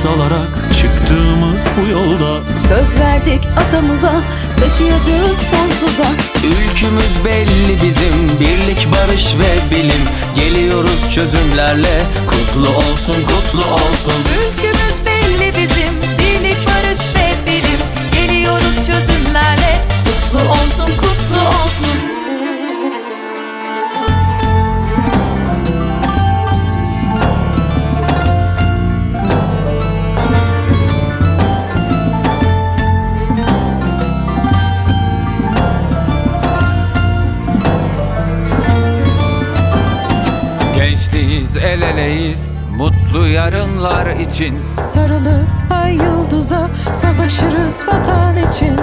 nefes alarak çıktığımız bu yolda. Söz verdik atamıza taşıyacağız sonsuza. Ülkümüz belli bizim Birlik, barış ve bilim. Geliyoruz çözümlerle Kutlu olsun, kutlu olsun. Ülkümüz belli Gençliğiz, el eleyiz Mutlu yarınlar için. Sarılı ay yıldıza savaşırız vatan için.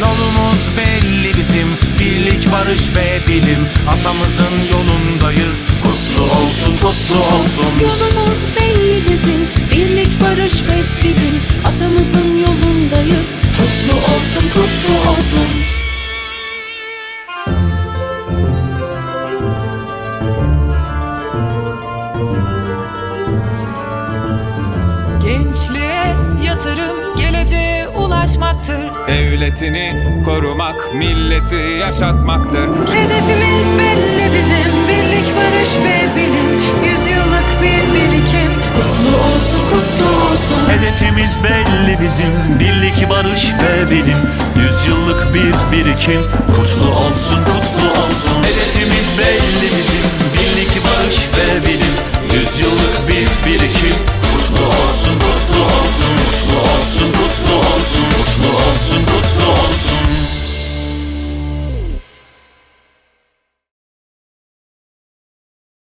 Yolumuz belli bizim Birlik, barış ve bilim. Atamızın yolundayız Kutlu olsun, kutlu olsun. Yolumuz belli bizim Birlik, barış ve bilim Gençliğe yatırım geleceğe ulaşmaktır. Devletini korumak, milleti yaşatmaktır. Hedefimiz belli bizim Birlik, barış ve bilim. Yüzyıllık bir birikim. Kutlu olsun, kutlu olsun. Hedefimiz belli bizim Birlik, barış ve bilim. Yüzyıllık bir birikim. Kutlu olsun,